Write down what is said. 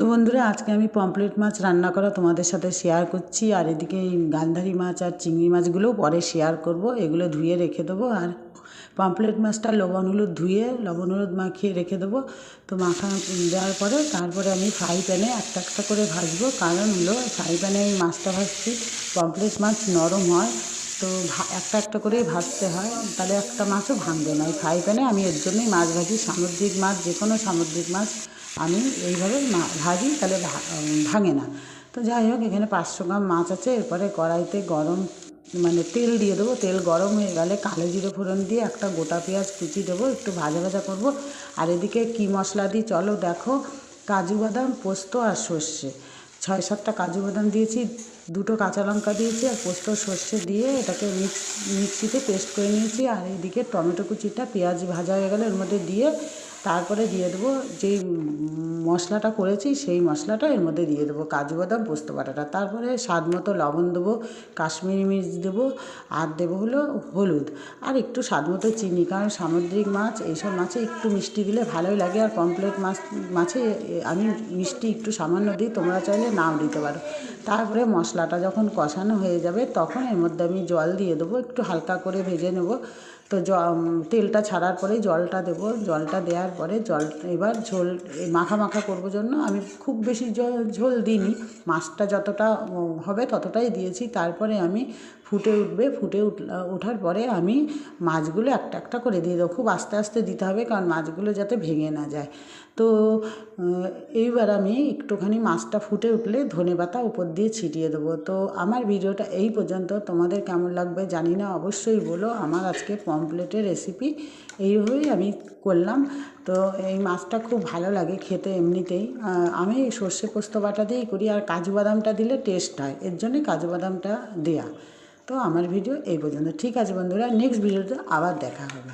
তো বন্ধুরা, আজকে আমি পমপ্লেট মাছ রান্না করা তোমাদের সাথে শেয়ার করছি। আর এদিকে এই গান্ধারি মাছ আর চিংড়ি মাছগুলোও পরে শেয়ার করব। এগুলো ধুয়ে রেখে দেবো। আর পমপ্লেট মাছটা লবণ হলুদ ধুয়ে, লবণ হলুদ মাখিয়ে রেখে দেবো। তো মাখা দেওয়ার পরে তারপরে আমি ফ্রাই প্যানে একটা একটা করে ভাজবো। কারণ হলো ফ্রাই প্যানে এই মাছটা ভাজছি পমপ্লেট মাছ নরম হয়। তো একটা একটা করেই ভাজতে হয়। তাহলে একটা মাছও ভাঙবে না। ফ্রাই প্যানে আমি এর জন্যই মাছ ভাজি। সামুদ্রিক মাছ যে কোনো সামুদ্রিক মাছ। আমি এইভাবে ভাজি, তাহলে ভাঙে না। তো যাই হোক, এখানে পাঁচশো গ্রাম মাছ আছে, এরপরে কড়াইতে গরম মানে তেল দিয়ে দেবো। তেল গরম হয়ে গেলে কালো জিরে ফোড়ন দিয়ে একটা গোটা পেঁয়াজ কুচি দেবো, একটু ভাজা ভাজা করব। আর এদিকে কী মশলা দিই চলো দেখো, কাজু বাদাম, পোস্ত আর সর্ষে। ছয় সাতটা কাজু বাদাম দিয়েছি, দুটো কাঁচা লঙ্কা দিয়েছি আর পোস্ত সর্ষে দিয়ে এটাকে মিক্স, মিক্সিতে পেস্ট করে নিয়েছি। আর এইদিকে টমেটো কুচিটা পেঁয়াজ ভাজা হয়ে গেলে এর মধ্যে দিয়ে তারপরে দিয়ে দেবো যেই মশলাটা করেছি সেই মশলাটা এর মধ্যে দিয়ে দেবো কাজু বাদাম, পোস্ত বাটাটা। তারপরে স্বাদ মতো লবণ দেবো, কাশ্মীরি মির্চ দেবো, আর দেবো হলো হলুদ। আর একটু স্বাদ মতো চিনি, কারণ সামুদ্রিক মাছ, এইসব মাছে একটু মিষ্টি দিলে ভালোই লাগে। আর পমপ্লেট মাছ, মাছে আমি মিষ্টি একটু সামান্য দিই, তোমরা চাইলে নাও দিতে পারো। তারপরে মশলাটা যখন কষানো হয়ে যাবে, তখন এর মধ্যে আমি জল দিয়ে দেবো, একটু হালকা করে ভেজে নেব। তো জ তেলটা ছাড়ার পরেই জলটা দেবো। জলটা দেওয়ার পরে জল, এবার ঝোল মাখা মাখা করব জন্য আমি খুব বেশি জল, ঝোল দিইনি। মাছটা যতটা হবে ততটাই দিয়েছি। তারপরে আমি ফুটে উঠবে, ফুটে ওঠার পরে আমি মাছগুলো একটা একটা করে দিয়ে দেবো। খুব আস্তে আস্তে দিতে হবে, কারণ মাছগুলো যাতে ভেঙে না যায়। তো এইবার আমি একটুখানি মাছটা ফুটে উঠলে ধনে পাতা উপর দিয়ে ছিটিয়ে দেবো। তো আমার ভিডিওটা এই পর্যন্ত। তোমাদের কেমন লাগবে জানি না, অবশ্যই বলো। আমার আজকে পমপ্লেটের রেসিপি এইভাবেই আমি করলাম। তো এই মাছটা খুব ভালো লাগে খেতে এমনিতেই। আমি সর্ষে পোস্ত বাটা দিয়েই করি আর কাজু বাদামটা দিলে টেস্ট হয়। এর জন্যই কাজু বাদামটা দেয়া। তো আমার ভিডিও এই পর্যন্ত। ঠিক আছে বন্ধুরা নেক্সট ভিডিওতে আবার দেখা হবে।